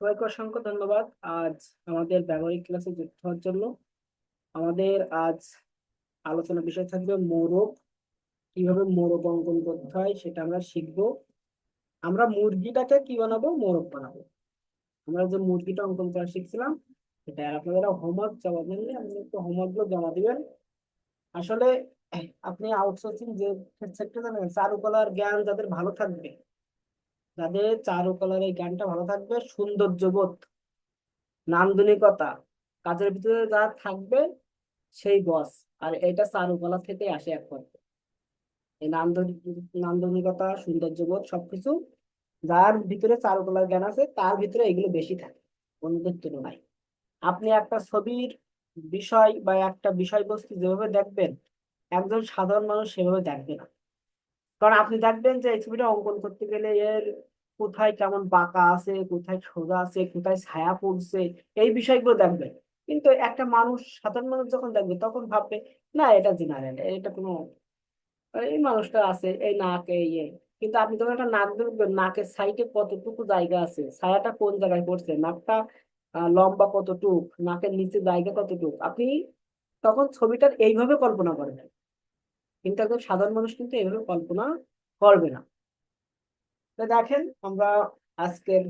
সবাইকে অসংখ্য ধন্যবাদ আজ আমাদের ব্যবহারিক ক্লাসে যুক্ত হওয়ার জন্য। আমাদের আজ আলোচনা বিষয় থাকবে মোরগ, কীভাবে মোরগ অঙ্কন করতে হয় সেটা আমরা শিখব। আমরা মুরগিটাকে কি বানাবো? মোরগ বানাবো। আমরা যে মুরগিটা অঙ্কন করা শিখছিলাম, সেটা আপনারা হোমওয়ার্ক জমা দিলে আপনি একটু হোমওয়ার্কগুলো জমা দিবেন। আসলে আপনি আউটসোর্সিং যে সেক্টর জানেন চারুকলার জ্ঞান যাদের ভালো থাকবে যাদের চারুকলার এই জ্ঞানটা ভালো থাকবে সৌন্দর্যবোধ নান্দনিকতা, কাজের ভিতরে যা থাকবে সেই বস, আর এটা চারুকলা থেকে আসে একমাত্র এই নান্দনিক নান্দনিকতা সৌন্দর্যবোধ সবকিছু যার ভিতরে চারুকলার জ্ঞান আছে, তার ভিতরে এগুলো বেশি থাকে অন্যদের তুলনায়। আপনি একটা ছবির বিষয় বা একটা বিষয়বস্তু যেভাবে দেখবেন, একজন সাধারণ মানুষ সেভাবে দেখবে না। কারণ আপনি দেখবেন যে এই ছবিটা অঙ্কন করতে গেলে এর কোথায় কেমন বাঁকা আছে, কোথায় সোজা আছে, কোথায় ছায়া পড়ছে, এই বিষয়গুলো দেখবেন। কিন্তু একটা মানুষ, সাধারণ মানুষ যখন দেখবে, তখন ভাববে, না, এটা জেনারেল, এটা কোনো এই মানুষটা আছে, এই নাক, এই এই কিন্তু আপনি যখন একটা নাক দেখবেন নাকের সাইডে কতটুকু জায়গা আছে, ছায়াটা কোন জায়গায় পড়ছে, নাকটা লম্বা কতটুক, নাকের নিচে জায়গা কতটুক, আপনি তখন ছবিটার এইভাবে কল্পনা করবেন। কিন্তু একজন সাধারণ মানুষ কিন্তু এভাবে কল্পনা করবে না। তো দেখেন, আমরা আজকের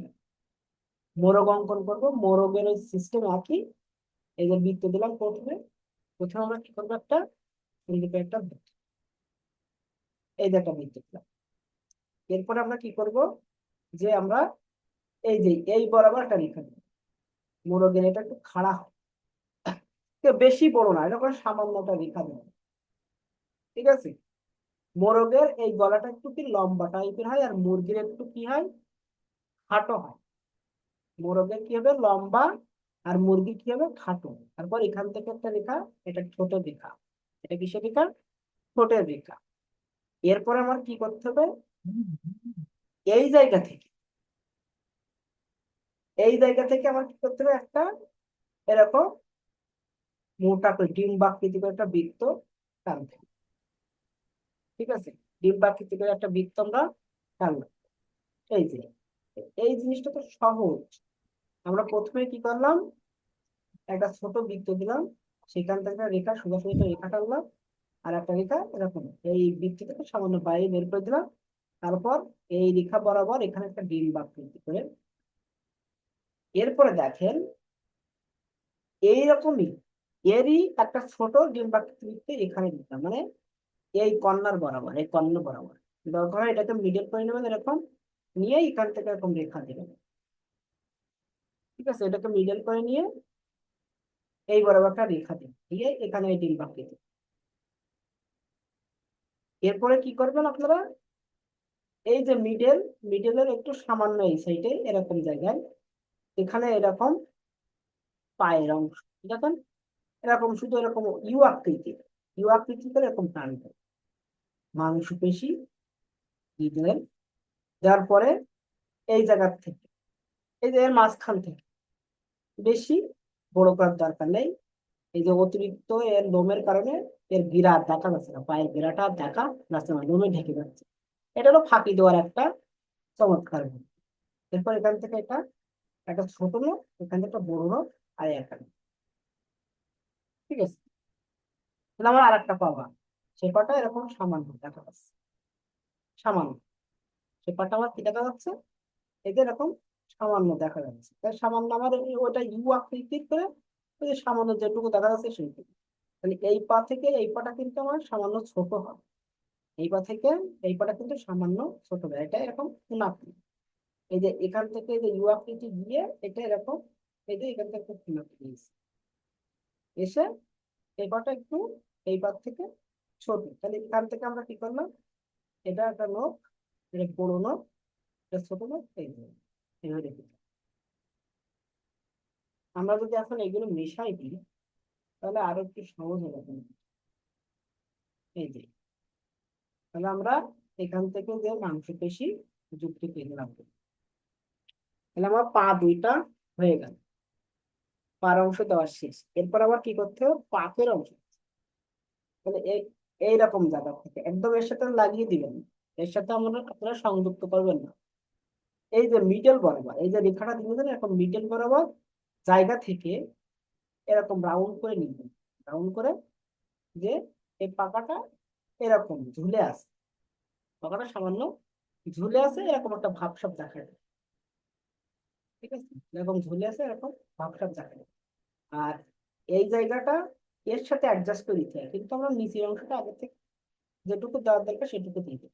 মোরগ অঙ্কন করব। মোরগের ওই সিস্টেম একই। এই যে বৃত্ত দিলাম প্রথমে। প্রথমে আমরা কি করব একটা? একটা বৃত্ত। এই যে একটা বৃত্ত দিলাম। এরপরে আমরা কি করব? যে আমরা এই যে এই বরাবর একটা রেখা দেব মোরগের এটা একটু খাড়া হয়। বেশি বড় না, এটা সামান্য একটা রেখা ঠিক আছে? মোরগের এই গলাটা একটু কি লম্বা টাইপের হয় আর মুরগির একটু কি হয়? খাটো হয়। মোরগের কি হবে? লম্বা আর মুরগি কি হবে? খাটো। তারপর এখান থেকে একটা রেখা, এটা ছোট রেখা। এটা কিসের রেখা? ছোটের রেখা। এরপরে আমার কি করতে হবে? এই জায়গা থেকে, এই জায়গা থেকে আমার কি করতে হবে? একটা এরকম মোটা করে ডিম্বাকৃতি করে একটা বৃত্ত টানতে হবে। ঠিক আছে? ডিম্বাকৃতি করে একটা বৃত্ত আমরা টানলাম এই যে, এই জিনিসটা তো সহজ। আমরা প্রথমে কি করলাম? একটা ছোট বৃত্ত দিলাম। সেখান থেকে একটা রেখা সোজাসুজি রেখা টানলাম। আর একটা রেখা এরকম। এই বৃত্ত থেকে সামান্য বাইরে বের করে দিলাম। তারপর এই রেখা বরাবর এখানে একটা ডিম্বাকৃতি করে এরপরে দেখেন, এইরকমই এরই একটা ছোট ডিম্বাকৃতি এখানে দিতাম মানে এই কর্নার বরাবর, এই কর্নার বরাবর। দরকার হয় এটাকে মিডল করে নেবেন এরকম নিয়ে এখান থেকে এরকম রেখা দেবেন ঠিক আছে? এটাকে মিডল করে নিয়ে এই বরাবর একটা রেখা দিন দিয়ে এখানে এই ডিম্বাকৃতি এরপরে কি করবেন আপনারা? এই যে মিডল মিডলের একটু সামান্য এই সাইডে এরকম জায়গায় এখানে এরকম পায়ের অংশ দেখেন এরকম শুধু এরকম ইউ আকৃতি ইউ আকৃতি করে এরকম টানবে মাংসপেশি দিলেন দেওয়ার পরে এই জায়গার থেকে, এই যে মাঝখান থেকে বেশি, বড় করার দরকার নেই। এই যে অতিরিক্ত এর লোমের কারণে এর গিরা দেখা যাচ্ছে না, পায়ের গিরাটা দেখা যাচ্ছে না, লোমে ঢেকে যাচ্ছে। এটা হলো ফাঁকি দেওয়ার একটা চমৎকার। এরপর এখান থেকে এটা, একটা ছোট নোট, এখান থেকে একটা বড় নোট, আর এখানে। ঠিক আছে? তাহলে আমার আর একটা পাবা। সে পাটা এরকম সামান্য দেখা যাচ্ছে। সামান্য। সে পাটা আমার কি দেখা যাচ্ছে? এতে এরকম সামান্য দেখা যাচ্ছে। তাই সামান্য এই- ওটা ইউ আকৃতির করে ওই যে সামান্য যেটুকু দেখা যাচ্ছে সেইটুকু। তাহলে এই পা থেকে এই পাটা কিন্তু আমার সামান্য ছোট হবে। এই পা থেকে এই পাটা কিন্তু সামান্য ছোট হবে। এটা এরকম কোনাকৃতি এই যে এখান থেকে যে ইউ আকৃতি গিয়ে এটা এরকম, এই যে এখান থেকে কোনাকৃতি এসে এসে এই পাটা একটু এই পার থেকে ছোট, তাহলে এখান থেকে আমরা কি করলাম? এটা একটা নোক এটা বড় নোক এটা ছোট নোক এই এইভাবে আমরা যদি এখন এগুলো মেশাই দিই, তাহলে আরও একটু সহজ হবে এই যে, তাহলে আমরা এখান থেকে যে মাংসপেশি যুক্ত করে দিলাম তাহলে আমার পা দুইটা হয়ে গেল। পার অংশ দেওয়া শেষ। এরপর আবার কি করতে হবে? পাকের অংশ। তাহলে এইরকম জায়গা থেকে। একদম এর সাথে লাগিয়ে দিবেন এর সাথে আমরা আপনারা সংযুক্ত করবেন না। এই যে মিডল বরাবর, এই যে রেখাটা দেন এরকম মিডল বরাবর জায়গা থেকে এরকম রাউন্ড করে নিবেন। রাউন্ড করে যে এই পাকাটা এরকম ঝুলে আছে। পাকাটা সামান্য ঝুলে আছে, এরকম একটা ভাবসাব দেখা যায়। ঠিক আছে? এরকম ঝুলে আছে, এরকম ভাবসাব দেখা যায়। আর এই জায়গাটা এর সাথে অ্যাডজাস্ট করে দিতে হয়। কিন্তু আমরা নিচের অংশটা আগে থেকে যেটুকু দেওয়ার দরকার সেটুকু দিয়ে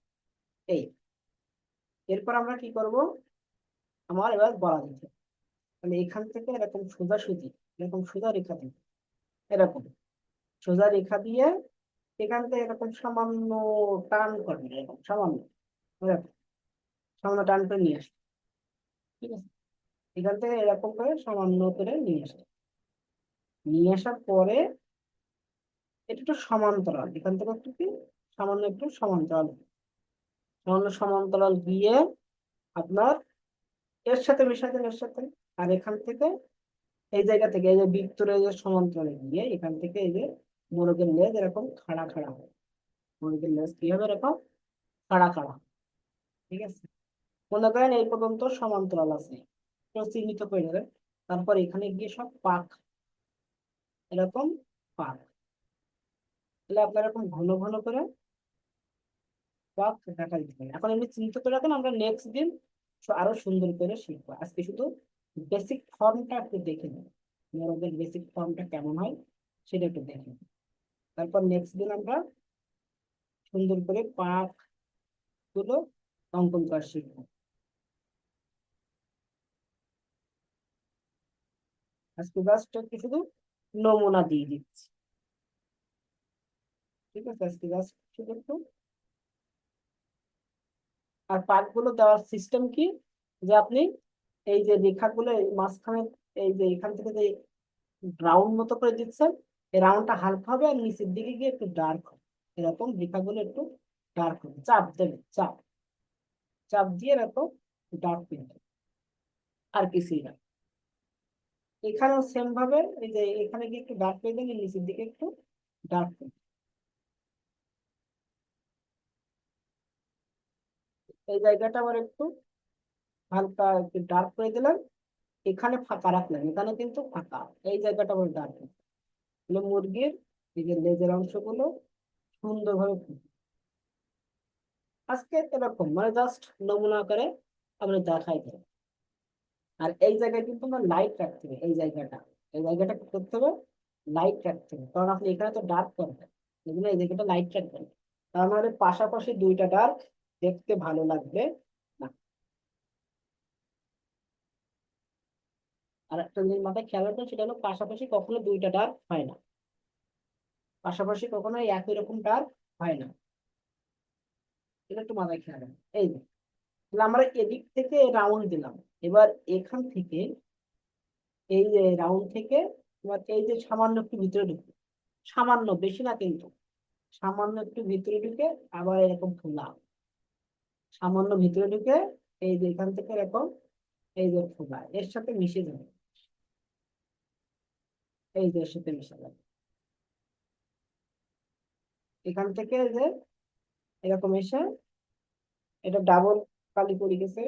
এই। এরপর আমরা কি করব? আমার এবার বলা দিতে। মানে এখান থেকে এরকম সোজা সুজি, এরকম সোজা রেখা দিই এরকম। সোজা রেখা দিয়ে এখান থেকে এরকম সামান্য টান করবে, এরকম সামান্য। সামান্য টান করে নিয়ে আসবে। ঠিক আছে? এখান থেকে এরকম করে সামান্য করে নিয়ে আসবে। নিয়ে আসার পরে এটা একটু সমান্তরাল, এখান থেকে একটু কি? সামান্য একটু সমান্তরাল। সামান্য সমান্তরাল গিয়ে আপনার এর সাথে মেশাতেন এর সাথে আর এখান থেকে এই জায়গা থেকে, এই যে বৃত্তরে যে সমান্তরালে গিয়ে এখান থেকে এই যে মোরগের লেজ এরকম খাড়া খাড়া হয়। মোরগের লেজ কি হবে? এরকম খাড়া খাড়া ঠিক আছে? মনে করেন এই পর্যন্ত সমান্তরাল আছে। চিহ্নিত করে নেবেন। তারপর এখানে গিয়ে সব পাক, এরকম পাক। তাহলে আপনার এরকম ঘন ঘন করে পাক দেখা এখন এমনি চিহ্নিত করে রাখেন, আমরা নেক্সট দিন আরও সুন্দর করে শিখব। আজকে শুধু বেসিক ফর্মটা একটু দেখে মোরগের বেসিক ফর্মটা কেমন হয় সেটা একটু দেখে তারপর নেক্সট দিন আমরা সুন্দর করে পাকগুলো অঙ্কন করা শিখব। আজকে জাস্ট একটু শুধু নমুনা দিয়ে দিচ্ছি। ঠিক আছে, আজকে জাস্ট আর পাকগুলো দেওয়ার সিস্টেম কি? যে আপনি এই যে রেখাগুলো মাঝখানে এই যে এখান থেকে যে রাউন্ড মতো করে দিচ্ছেন, এই রাউন্ডটা হালকা হবে আর নিচের দিকে গিয়ে একটু ডার্ক হবে। এরকম রেখাগুলো একটু ডার্ক হবে। চাপ দেবে চাপ। চাপ দিয়ে এরকম ডার্ক পেয়ে আর কিছুই না। এখানেও সেম ভাবে, এই যে এখানে গিয়ে একটু ডার্ক পেয়ে দেবেন নিচের দিকে একটু ডার্ক পেয়ে এই জায়গাটা আবার একটু হালকা একটু ডার্ক করে দিলাম। এখানে ফাঁকা রাখলাম, এখানে কিন্তু ফাঁকা। এই জায়গাটা আবার ডার্ক মুরগির এই যে লেজের অংশগুলো সুন্দরভাবে। আজকে এরকম মানে জাস্ট নমুনা করে আমরা দেখাই দেব। আর এই জায়গায় কিন্তু আমরা লাইট রাখতে হবে, এই জায়গাটা। এই জায়গাটা করতে হবে? লাইট রাখতে হবে। কারণ আপনি এখানে তো ডার্ক করবেন। এই জায়গাটা লাইট রাখবেন। তার মানে পাশাপাশি দুইটা ডার্ক দেখতে ভালো লাগবে না। আর একটা জিনিস মাথায় খেয়াল রাখবেন, সেটা হলো পাশাপাশি কখনো দুইটা ডার্ক হয় না। পাশাপাশি কখনো একই রকম ডার্ক হয় না। এটা একটু মাথায় খেয়াল রাখবেন। এই তাহলে আমরা এদিক থেকে রাউন্ড দিলাম। এবার এখান থেকে এই যে রাউন্ড থেকে এবার এই যে সামান্য একটু ভিতরে ঢুকবে। সামান্য, বেশি না কিন্তু। সামান্য একটু ভিতরে ঢুকে আবার এরকম খোলা সামান্য ভিতরে ঢুকে এই যে এখান থেকে এরকম এই যে খোলা, এর সাথে মিশে যাবে এই যে এর সাথে মিশে যাবে এখান থেকে যে এরকম এসে এটা ডাবল কালি পড়ে গেছে।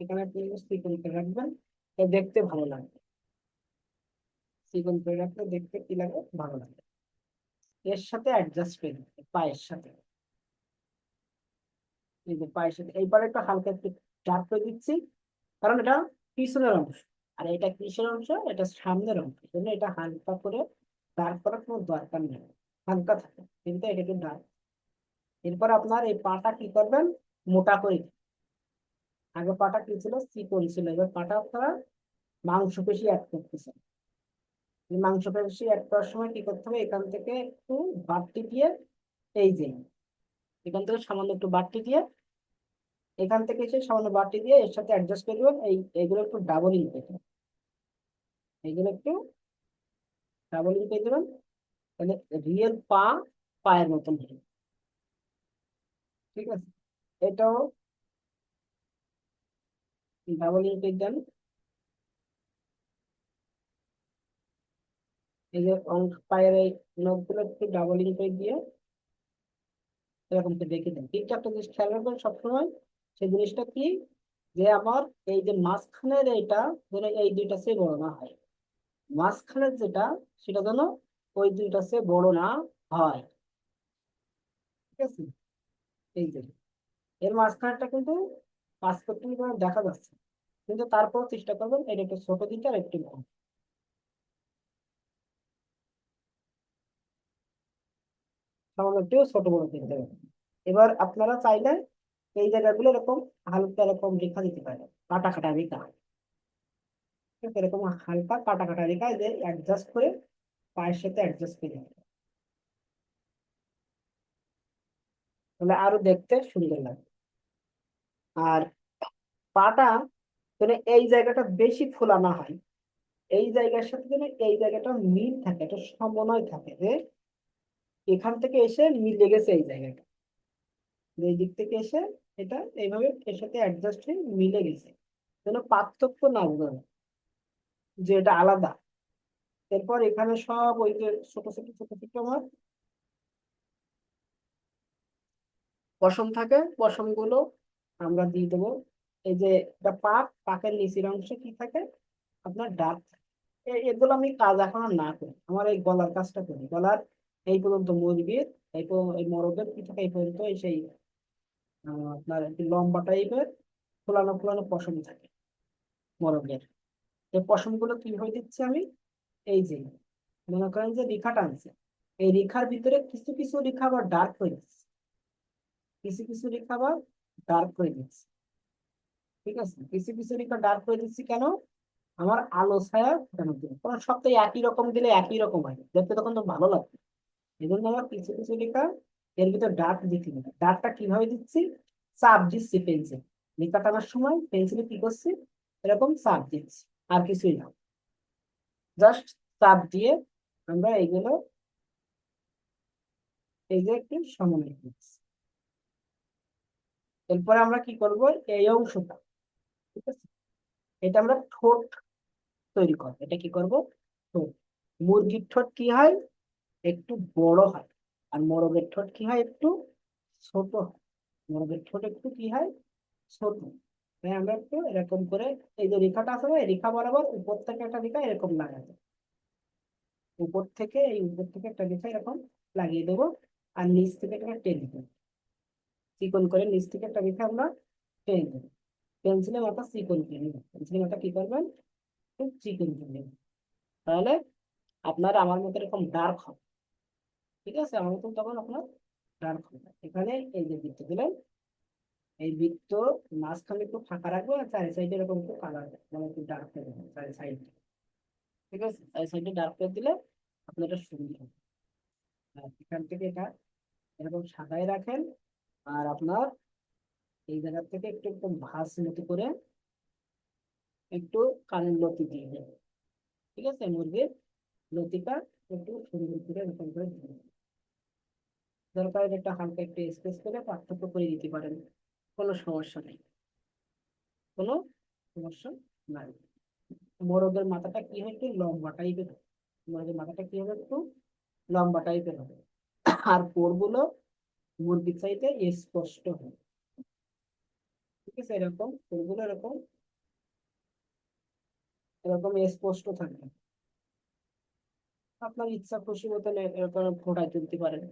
এখানে আপনি চিকন করে রাখবেন। দেখতে ভালো লাগবে। চিকন করে রাখলে দেখতে কি লাগে? ভালো লাগে। এর সাথে অ্যাডজাস্ট করে পায়ের সাথে। পায়ের সাথে, এইবার একটু হালকা একটু ডার্ক করে দিচ্ছি। কারণ এটা পিছনের অংশ। আর এটা কিসের অংশ? এটা সামনের অংশ। জন্য এটা হালকা করে ডার্ক করার কোনো দরকার নেই। হালকা থাকে। কিন্তু এটা একটু ডার্ক এরপর আপনার এই পাটা কি করবেন? মোটা করে আগে পাটা কি ছিল? চিকন ছিল। এবার পাটা আপনারা মাংসপেশি অ্যাড করতেছেন। মাংসপেশি অ্যাড করার সময় কি করতে হবে? এখান থেকে একটু বাড়তি দিয়ে এই যে এখান থেকে সামান্য একটু বাড়তি দিয়ে, এখান থেকে এসে সামান্য বাড়তি দিয়ে এর সাথে অ্যাডজাস্ট করে দেবেন এই, এগুলো একটু ডাবলিং দেবেন এগুলো একটু ডাবলিং করে দেবেন তাহলে রিয়েল পা, পায়ের মতন হবে। ঠিক আছে? এটাও ডাবলিং করে দেন এই যে পায়ের এই নখগুলো একটু ডাবলিং করে দিয়ে এরকম রেখে দেন কিন্তু একটা জিনিস খেয়াল রাখবেন সবসময়। সেই জিনিসটা কি? যে আমার এই যে মাঝখানের এইটা যেন এই দুইটা চেয়ে বড় না হয়। মাঝখানের যেটা, সেটা যেন ওই দুইটা সে বড় না হয়। ঠিক আছে? এই যে, এর মাঝখানটা কিন্তু পাসপোর্ট দেখা যাচ্ছে। কিন্তু তারপর চেষ্টা করবেন, এটা একটু ছোট দিতে আর একটু বড়। সামান্য ছোট বড় দিতে হবে এবার আপনারা চাইলে এই জায়গাগুলো এরকম হালকা এরকম রেখা দিতে পারেন, কাটা কাটা রেখা। এরকম হালকা কাটা কাটা রেখা যে অ্যাডজাস্ট করে পায়ের সাথে অ্যাডজাস্ট করে তাহলে আরও দেখতে সুন্দর লাগে আর পাটা যেন এই জায়গাটা বেশি ফোলা না হয়, এই জায়গার সাথে যেন এই জায়গাটা মিল থাকে, একটা সমন্বয় থাকে যে এখান থেকে এসে মিলে গেছে এই জায়গাটা। এই দিক থেকে এসে এটা এইভাবে এর সাথে অ্যাডজাস্ট হয়ে মিলে গেছে। যেন পার্থক্য না বোঝা যে এটা আলাদা। এরপর এখানে সব ওই যে ছোট ছোট ছোট ছোট আমার পশম থাকে পশমগুলো আমরা দিয়ে দেবো। এই যে এটা পাক, পাকের নিচের অংশে কি থাকে? আপনার ডাক এগুলো আমি কাজ এখন না করি। আমার এই গলার কাজটা করি। গলার এই পর্যন্ত মুরগির এই এই মরদের থাকে এই পর্যন্ত সেই আপনার একটু লম্বা টাইপের ফোলানো ফোলানো পশম থাকে মরগের এই পশমগুলো কীভাবে দিচ্ছি আমি? এই যে, মনে করেন যে রেখা টানছে, এই রেখার ভিতরে কিছু কিছু রেখা আবার ডার্ক হয়ে যাচ্ছে কিছু কিছু রেখা আবার ডার্ক হয়ে যাচ্ছে ঠিক আছে? কিছু কিছু রেখা ডার্ক হয়ে দিচ্ছি কেন? আমার আলো ছায়া ফোটানোর জন্য কারণ সবটাই একই রকম দিলে একই রকম হয়। দেখতে তখন তো ভালো লাগবে। এই জন্য আমার কিছু কিছু লেখা, এর ভিতর ডার্ক দিতে হবে ডার্কটা কীভাবে দিচ্ছি? চাপ দিচ্ছি পেন্সিল রেখা টানার সময় পেন্সিলে কি করছি? এরকম চাপ দিচ্ছি, আর কিছুই না। জাস্ট চাপ দিয়ে আমরা এইগুলো এই যে একটু সমন্বয় দিচ্ছি এরপরে আমরা কি করব? এই অংশটা, ঠিক আছে? এটা আমরা ঠোঁট তৈরি করব। এটা কি করব? ঠোঁট। মুরগির ঠোঁট কি হয়? একটু বড় হয়। আর মোরগের ঠোঁট কি হয় একটু ছোট হয়। মোরগের ঠোঁট একটু কি হয় ছোট। তাই আমরা একটু এরকম করে এই যে রেখাটা আছে রেখা বরাবর উপর থেকে একটা রেখা এরকম লাগাতে উপর থেকে, এই উপর থেকে একটা রেখা এরকম লাগিয়ে দেবো আর নিচ থেকে একটা টেনে দেবো। চিকন করে নিচ থেকে একটা রেখা আমরা টেনে দেবো। পেন্সিলের মাথা চিকন করে নেবেন পেন্সিলের মাথা কি করবেন? চিকন করে নেবেন তাহলে আপনার আমার মতো এরকম ডার্ক হবে। ঠিক আছে? আমার মতো তখন আপনার ডার্ক হবে এখানে এই যে বৃত্ত দিলেন এই বৃত্ত মাঝখানে একটু ফাঁকা রাখব আর চারি সাইডে এরকম একটু কালার মানে একটু ডার্ক করে দেবেন চারি সাইড ঠিক আছে? চারি সাইডে ডার্ক করে দিলে আপনার এটা সুন্দর হবে। আর এখান থেকে এটা এরকম সাদাই রাখেন আর আপনার এই জায়গা থেকে একটু একটু ভাঁজ মতো করে একটু কানের লতি দিয়ে দেবেন। ঠিক আছে? মুরগির লতিটা একটু সুন্দর করে এরকম করে দিয়ে দেবেন। দরকার একটা হালকা একটু স্পেস করে পার্থক্য করে দিতে পারেন। কোনো সমস্যা নেই। কোনো সমস্যা নাই। মোরগের মাথাটা কি হয় একটু লম্বা টাইপের মোরগের মাথাটা কি হবে একটু লম্বা টাইপের হবে। আর কোরগুলো মুরগির চাইতে স্পষ্ট হবে। ঠিক আছে? এরকম কোরগুলো এরকম এরকম স্পষ্ট থাকবে। আপনার ইচ্ছা খুশি মতন এরকম ফোটায় তুলতে পারেন।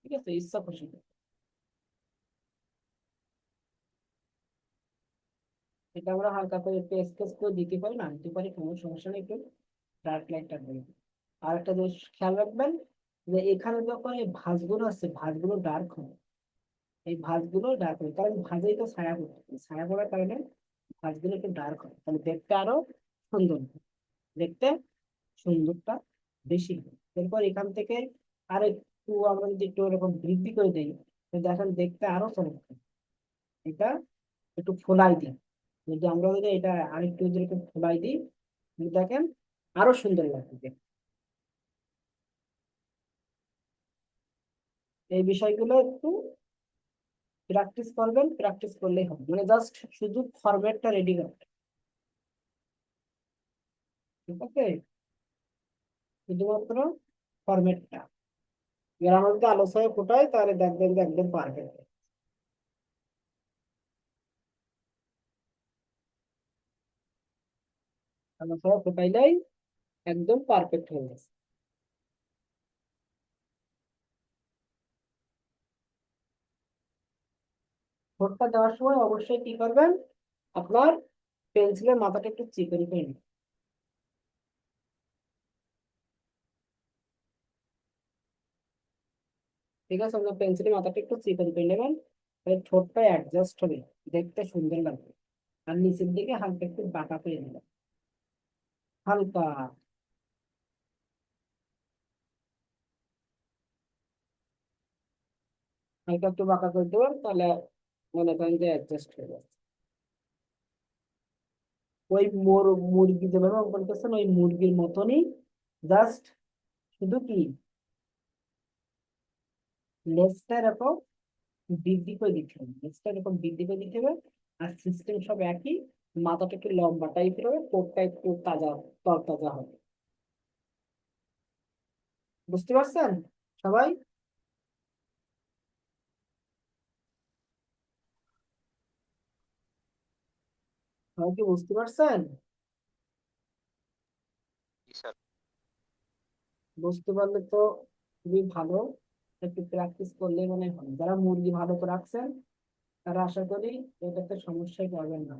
ঠিক আছে ইচ্ছা খুশি এটা আমরা হালকা করে একটু স্কেচ করে দিতে পারি, না দিতে পারি, কোনো সমস্যা নেই, একটু ডার্ক লাইটটা দেবেন আর একটা জিনিস খেয়াল রাখবেন যে এখানে যখন এই ভাঁজগুলো আছে ভাঁজগুলো ডার্ক হবে। এই ভাঁজগুলো ডার্ক হবে, কারণ ভাঁজেই তো ছায়া পড়বে ছায়া পড়ার কারণে ভাঁজগুলো একটু ডার্ক হবে তাহলে দেখতে আরও সুন্দর। দেখতে সুন্দরটা বেশি এরপর এখান থেকে আর আমরা যদি একটু এরকম বৃদ্ধি করে দিই দেখেন দেখতে আরও চমৎকার। এটা একটু ফোলাই দিই। যদি আমরা যদি এটা আরেকটু যদি একটু ফোলাই দিই দেখেন আরও সুন্দর লাগবে এই বিষয়গুলো একটু প্র্যাকটিস করবেন প্র্যাকটিস করলেই হবে। মানে জাস্ট শুধু ফরম্যাটটা রেডি করবেন ঠিক আছে? শুধুমাত্র ফরম্যাটটা এরা যদি আলোচনায় ফোটায়, তাহলে দেখবেন যে একদম পারফেক্ট আলোচনা ফোটাইলেই একদম পারফেক্ট হয়ে গেছে। ভোটটা দেওয়ার সময় অবশ্যই কি করবেন? আপনার পেন্সিলের মাথাটা একটু চিকন করে নেবেন ঠিক আছে আপনার পেন্সিলের মাথাটা একটু চিকন করে নেবেন ঠোঁটটা অ্যাডজাস্ট হবে, দেখতে সুন্দর লাগবে। আর নিচের দিকে হালকা একটু বাঁকা করে নেবেন হালকা। হালকা একটু বাঁকা করে দেবেন তাহলে মনে করেন যে অ্যাডজাস্ট হয়ে যাচ্ছে। ওই মোর, মুরগি যেভাবে অঙ্কন করছেন, ওই মুরগির মতনই জাস্ট শুধু কি? লেজটা এরকম বৃদ্ধি করে দিতে হবে। লেজটা এরকম বৃদ্ধি করে দিতে হবে। আর সিস্টেম সব একই মাথাটা একটু লম্বা টাইপের হবে ঠোঁটটা একটু তাজা তরতাজা হবে। বুঝতে পারছেন? সবাই? সবাই কি বুঝতে পারছেন? বুঝতে পারলে তো খুবই ভালো। একটু প্র্যাকটিস করলে মানে হয়। যারা মুরগি ভালো করে রাখছেন, তারা আশা করি এটাতে সমস্যায় পড়বেন না।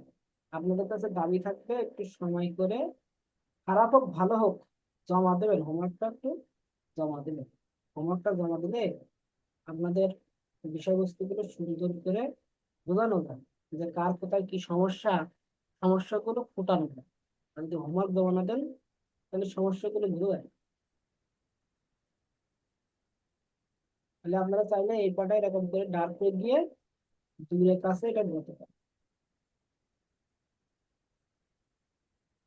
আপনাদের কাছে দাবি থাকবে, একটু সময় করে খারাপ হোক, ভালো হোক, জমা দেবেন। হোমওয়ার্কটা একটু জমা দেবেন। হোমওয়ার্কটা জমা দিলে আপনাদের বিষয়বস্তুগুলো সুন্দর করে বোঝানো যায় যে কার কোথায় কি সমস্যা, সমস্যাগুলো ফুটানো যায়। আর যদি হোমওয়ার্ক জমা না দেন, তাহলে সমস্যাগুলো বুঝে যায় তাহলে আপনারা চাইলে এই পাটা এরকম করে করে দিয়ে দূরের কাছে এটা বোঝাতে পারেন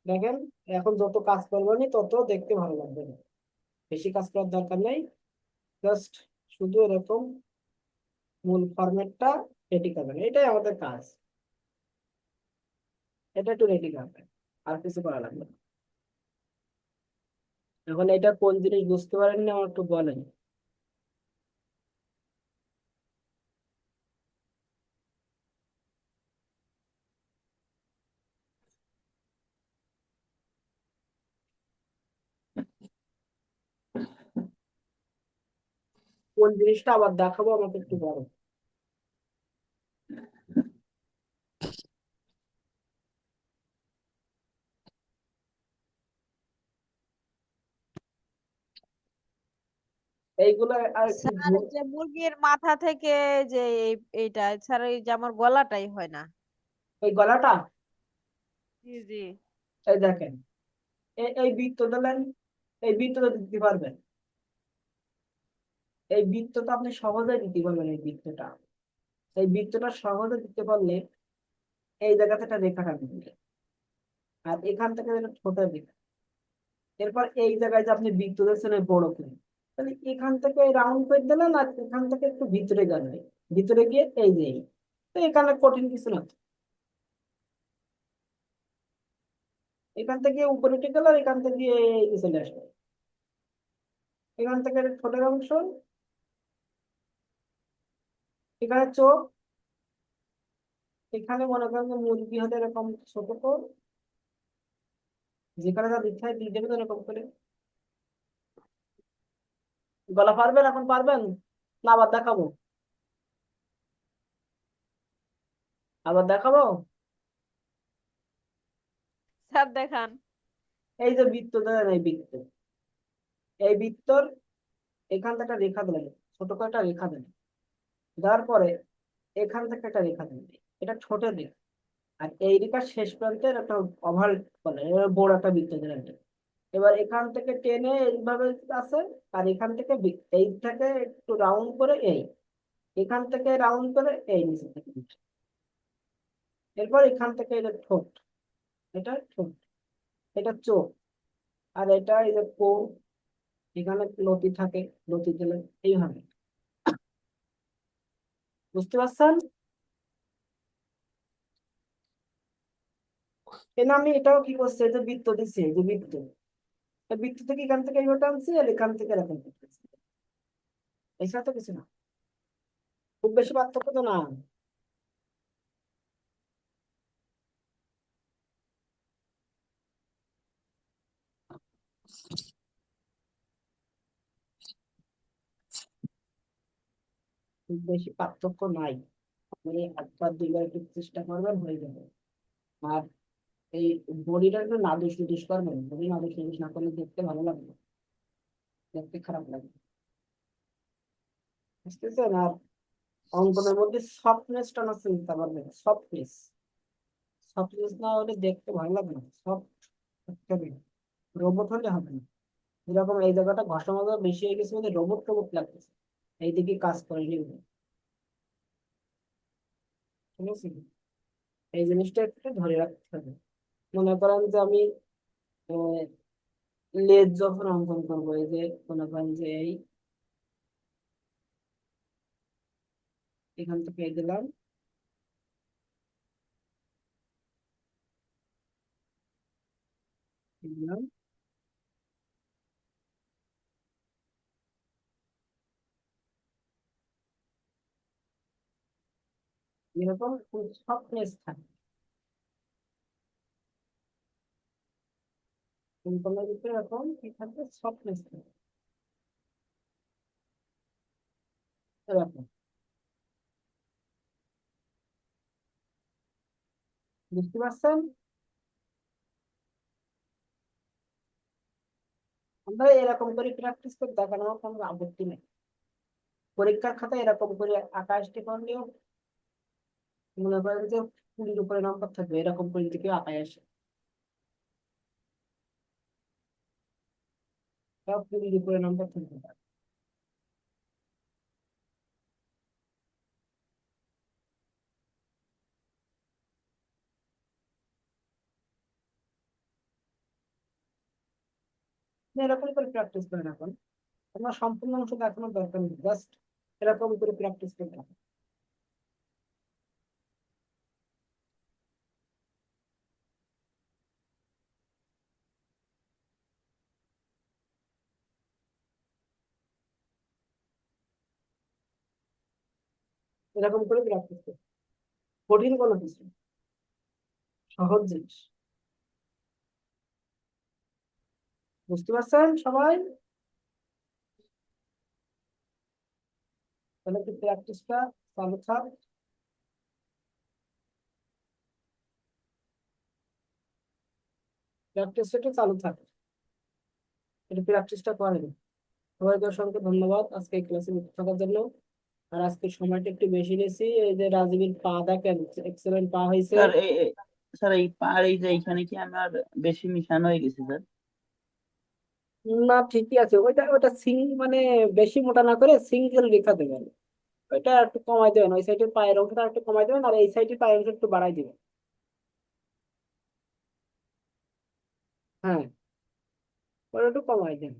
দেখেন, এখন যত কাজ করবেনই তত দেখতে ভালো লাগবে না। বেশি কাজ করার দরকার নেই। জাস্ট শুধু এরকম মূল ফরম্যাটটা রেডি করবেন। এটাই আমাদের কাজ। এটা একটু রেডি করবেন, আর কিছু করা লাগবে এখন এটা কোন জিনিস বুঝতে পারেননি, আমার একটু বলেন। কোন জিনিসটা আবার দেখাবো আমাকে একটু বলেন এইগুলো আর যে মুরগির মাথা থেকে যে এই- এইটা স্যার এই যে আমার গলাটাই হয় না। এই গলাটা? জি জি। এই দেখেন এই এই বৃত্ত দিলেন এই বৃত্তটা দিতে পারবেন। এই বৃত্তটা আপনি সহজে দিতে পারবেন এই বৃত্তটা। এই বৃত্তটা সহজে দিতে পারলে এই জায়গা থেকে রেখা টানবেন আর এখান থেকে যেটা ছোটের এরপর এই জায়গায় যে আপনি বৃত্ত দিচ্ছেন ওই বড় করে। তাহলে এখান থেকে রাউন্ড করে দিলেন আর এখান থেকে একটু ভিতরে গেলেন ভিতরে গিয়ে এই যে তো এখানে কঠিন কিছু না। এখান থেকে উপরে উঠে গেল এখান থেকে চলে আসবে। এখান থেকে একটা ছোটের অংশ এখানে চোখ এখানে মনে করেন যে মুরগি হলে এরকম ছোট কর যেখানে যা দিতে হয় দিয়ে দেবেন এরকম করে। গলা পারবেন এখন পারবেন? না আবার দেখাবো। আবার দেখাবো? স্যার দেখান। এই যে বৃত্ত দেন এই বৃত্ত। এই বৃত্তর এখান থেকে একটা রেখা দিলেন ছোট করে একটা রেখা দেন দেওয়ার পরে এখান থেকে একটা রেখা দেন এটা ছোট রেখা। আর এই রেখার শেষ প্রান্তের একটা ওভার বলে বড় একটা বৃত্ত দিলেন এবার এখান থেকে টেনে এইভাবে আছে, আর এখান থেকে এই থেকে একটু রাউন্ড করে এই। এখান থেকে রাউন্ড করে এই নিচে থেকে এরপর এখান থেকে এটা ঠোঁট এটা ঠোঁট, এটা চোখ, আর এটা এই যে কোর এখানে লতি থাকে, লতি দিলে এইভাবে। বুঝতে পারছেন? এখানে আমি এটাও কি করছি? যে বৃত্ত দিছি যে বৃত্ত বৃত্ত থেকে এখান থেকে এইভাবে টানছি আর এখান থেকে এরকম এছাড়া তো কিছু না। খুব বেশি পার্থক্য তো না খুব বেশি পার্থক্য নাই। আপনি একবার দুইবার একটু চেষ্টা করবেন, হয়ে যাবে। আর এই বডিটা একটু নাদুস নুদুস করবেন বডি নাদুস নুদুস না করলে দেখতে ভালো লাগবে দেখতে খারাপ লাগবে বুঝতেছেন? আর অঙ্কনের মধ্যে সফটনেসটা না চিনতে পারবেন সফটনেস সফটনেস না হলে দেখতে ভালো লাগবে না। সফট হবে রোবট হলে হবে না। যেরকম এই জায়গাটা ঘষা বেশি হয়ে গেছে রোবট টোবট লাগতেছে। এইদিকে কাজ। ঠিক আছে? এই জিনিসটা একটু ধরে রাখতে হবে। মনে করেন যে আমি লেজ যখন অঙ্কন করব, এই যে মনে করেন যে এই, এখান থেকে দিলাম। দিলাম। এরকম সফটনেস থাকে সিম্পলের ভিতরে এরকম কি থাকবে? সফটনেস থাকে এরকম। বুঝতে পারছেন? আমরা এরকম করে প্র্যাকটিস করে দেখানো কোনো আপত্তি নেই। পরীক্ষার খাতা এরকম করে আকাশটি করলেও মনে করেন যে কুড়ির উপরে নাম্বার থাকবে, এরকম করে যদি কেউ আঁকায় আসে। কুড়ির উপরে নাম্বার থাকবে। এরকম করে প্র্যাকটিস করেন এখন আপনার সম্পূর্ণ অংশ এখনও দরকার নেই। জাস্ট এরকম করে প্র্যাকটিস করে রাখেন। এরকম করে প্র্যাকটিস করুন কঠিন কোনো কিছু। সহজ জিনিস। বুঝতে পারছেন সবাই? তাহলে কি প্র্যাকটিসটা চালু থাক। প্র্যাকটিসটা একটু চালু থাক। একটু প্র্যাকটিসটা করেন। সবাইকে অসংখ্য ধন্যবাদ। আজকে এই ক্লাসে থাকার জন্য। আর আজকে সময়টা একটু বেশি নিয়েছি এই যে রাজীবের পা দেখেন এক্সেলেন্ট পা হয়েছে। স্যার স্যার এই এই যে এইখানে কি আমার বেশি মিশানো হয়ে গেছে স্যার? না ঠিকই আছে। ওইটা ওইটা সিং মানে বেশি মোটা না করে সিঙ্গেল রেখা দেবেন। ওইটা একটু কমাই দেবেন ওই সাইডের পায়ের অংশটা একটু কমাই দেবেন আর এই সাইডের পায়ের অংশ একটু বাড়াই দিবেন। হ্যাঁ ওটা একটু কমাই দেন।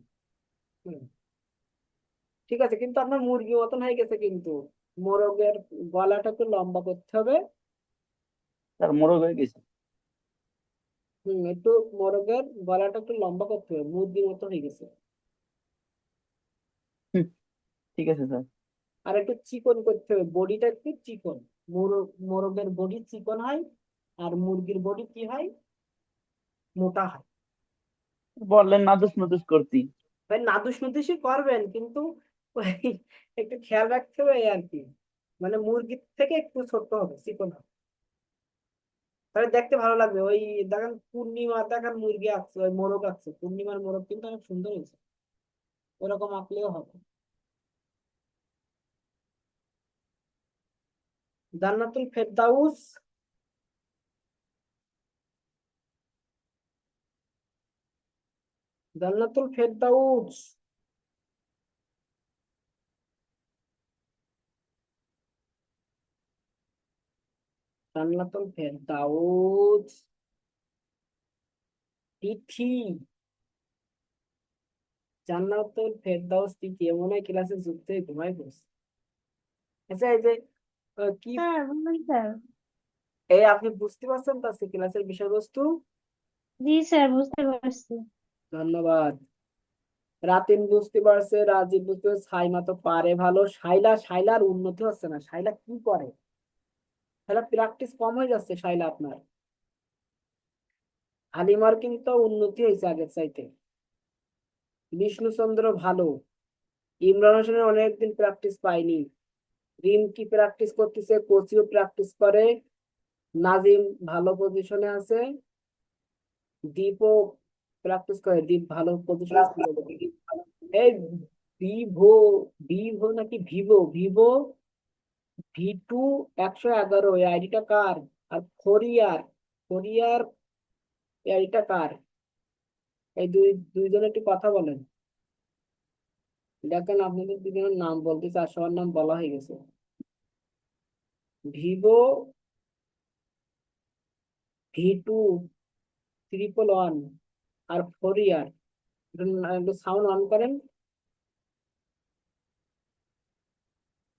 হুম। ঠিক আছে কিন্তু আপনার মুরগি মতন হয়ে গেছে কিন্তু। মোরগের গলাটা একটু লম্বা করতে হবে। স্যার মোরগ হয়ে গেছে? হুম একটু মোরগের গলাটা একটু লম্বা করতে হবে মুরগির মতো হয়ে গেছে। ঠিক আছে স্যার। আর একটু চিকন করতে হবে বডিটা একটু চিকন। মোরগ মোরগের বডি চিকন হয় আর মুরগির বডি কি হয়? মোটা হয়। বললেন নাদুস নুদুস করতি। ভাই নাদুস নুদুসই করবেন কিন্তু একটু খেয়াল রাখতে হবে আর কি। মানে মুরগির থেকে একটু ছোট হবে চিকন হবে। তাহলে দেখতে ভালো লাগবে। ওই দেখেন পূর্ণিমা, দেখেন মুরগি আঁকছে ওই মোরগ আঁকছে পূর্ণিমার মোরগ কিন্তু অনেক সুন্দর হয়েছে। ওরকম আঁকলেও হবে। জান্নাতুল ফেরদাউস। জান্নাতুল ফেরদাউস। জান্নাতুল ফেরদাউস তিথি জান্নাতুল ফেরদাউস তিথি এমন হয় ক্লাসে যুক্ত হয়ে ঘুমাই পড়ছে আচ্ছা এই যে কি এই আপনি বুঝতে পারছেন তো আজকে ক্লাসের বিষয়বস্তু জি স্যার বুঝতে পারছি ধন্যবাদ রাতিন বুঝতে পারছে রাজীব বুঝতে পারছে সাইমা তো পারে ভালো শাইলা শাইলার উন্নতি হচ্ছে না শাইলা কি করে শাইলা প্র্যাকটিস কম হয়ে যাচ্ছে শাইলা আপনার। হালিমার কিন্তু উন্নতি হয়েছে আগের চাইতে। বিষ্ণুচন্দ্র ভালো। ইমরান হোসেনের অনেকদিন প্র্যাকটিস পাইনি। রিম কি প্র্যাকটিস করতেছে, কোচিও প্র্যাকটিস করে। নাজিম ভালো পজিশনে আছে। দীপও প্র্যাকটিস করে, দীপ ভালো পজিশনে এই ভিভো ভিভো নাকি ভিভো ভিভো ভি টু একশো এগারো, এই আইডিটা কার? আর ফোরিয়ার ফোরিয়ার এই আইডিটা কার? এই দুই, দুইজনে একটু কথা বলেন। দেখেন, আপনাদের দুজনের নাম বলতে চার সবার নাম বলা হয়ে গেছে। Vivo V two triple one আর ফোরিয়ার একটু সাউন্ড অন করেন।